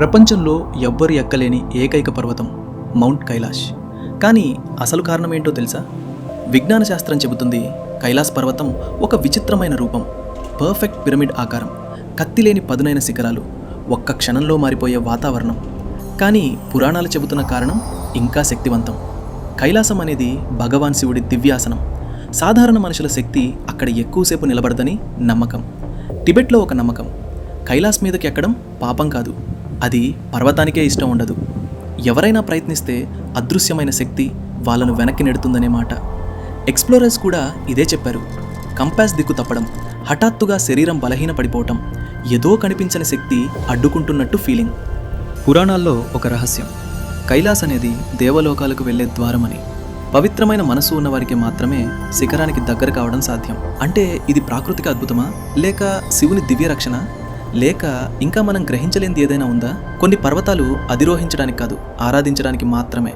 ప్రపంచంలో ఎవ్వరు ఎక్కలేని ఏకైక పర్వతం మౌంట్ కైలాష్. కానీ అసలు కారణం ఏంటో తెలుసా? విజ్ఞాన శాస్త్రం చెబుతుంది కైలాస్ పర్వతం ఒక విచిత్రమైన రూపం పర్ఫెక్ట్ పిరమిడ్ ఆకారం కత్తిలేని పదునైన శిఖరాలు ఒక్క క్షణంలో మారిపోయే వాతావరణం. కానీ పురాణాలు చెబుతున్న కారణం ఇంకా శక్తివంతం. కైలాసం అనేది భగవాన్ శివుడి దివ్యాసనం. సాధారణ మనుషుల శక్తి అక్కడ ఎక్కువసేపు నిలబడదని నమ్మకం. టిబెట్లో ఒక నమ్మకం. కైలాస్ మీదకి ఎక్కడం పాపం కాదు. అది పర్వతానికే ఇష్టం ఉండదు. ఎవరైనా ప్రయత్నిస్తే అదృశ్యమైన శక్తి వాళ్ళను వెనక్కి నెడుతుందనే మాట. ఎక్స్ప్లోరర్స్ కూడా ఇదే చెప్పారు. కంపాస్ దిక్కు తప్పడం హఠాత్తుగా శరీరం బలహీన పడిపోవటం ఏదో కనిపించని శక్తి అడ్డుకుంటున్నట్టు ఫీలింగ్. పురాణాల్లో ఒక రహస్యం కైలాస్ అనేది దేవలోకాలకు వెళ్ళే ద్వారమని. పవిత్రమైన మనసు ఉన్నవారికి మాత్రమే శిఖరానికి దగ్గర కావడం సాధ్యం. అంటే ఇది ప్రాకృతిక అద్భుతమా? లేక శివుని దివ్య రక్షణ లేక ఇంకా మనం గ్రహించలేనిది ఏదైనా ఉందా? కొన్ని పర్వతాలు అధిరోహించడానికి కాదు ఆరాధించడానికి మాత్రమే.